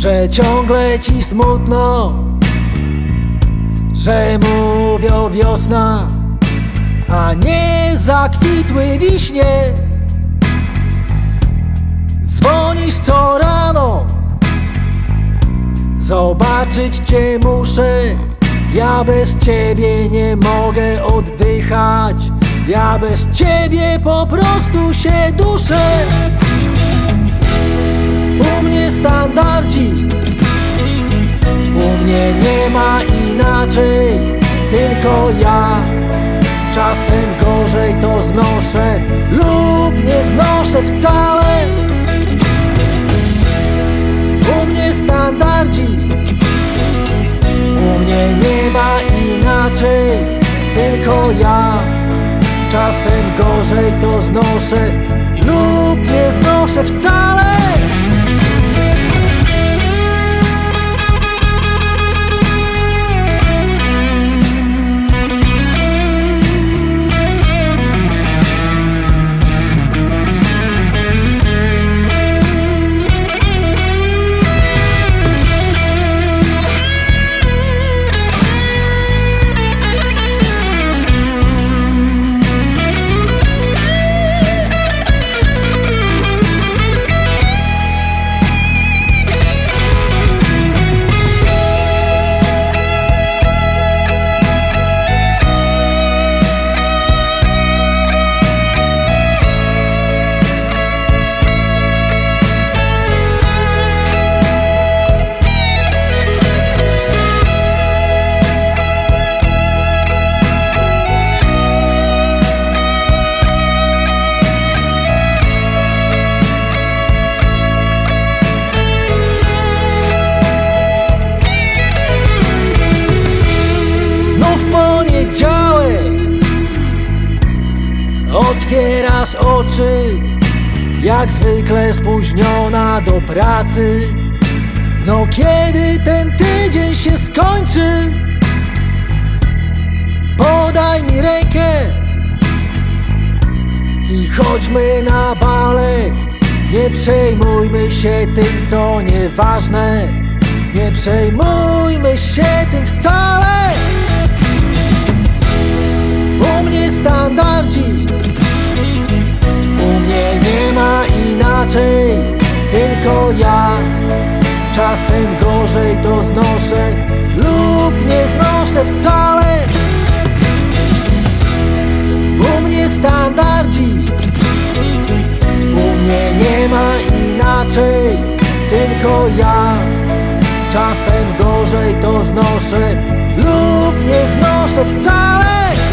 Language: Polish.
że ciągle ci smutno, że mówią wiosna, a nie zakwitły wiśnie. Dzwonisz co rano, zobaczyć cię muszę. Ja bez ciebie nie mogę oddychać. Ja bez ciebie po prostu się duszę. Standardzik, u mnie nie ma inaczej, tylko ja. Czasem gorzej to znoszę lub nie znoszę wcale. U mnie standardzik, u mnie nie ma inaczej, tylko ja. Czasem gorzej to znoszę lub nie znoszę wcale. Oczy Jak zwykle spóźniona do pracy. No kiedy ten tydzień się skończy Podaj mi rękę I chodźmy na balet Nie przejmujmy się tym co nieważne. Nie przejmujmy się tym wcale. U mnie standardzik Ja Czasem gorzej to znoszę Lub nie znoszę wcale. U mnie standardzik U mnie nie ma inaczej Tylko ja Czasem gorzej to znoszę Lub nie znoszę wcale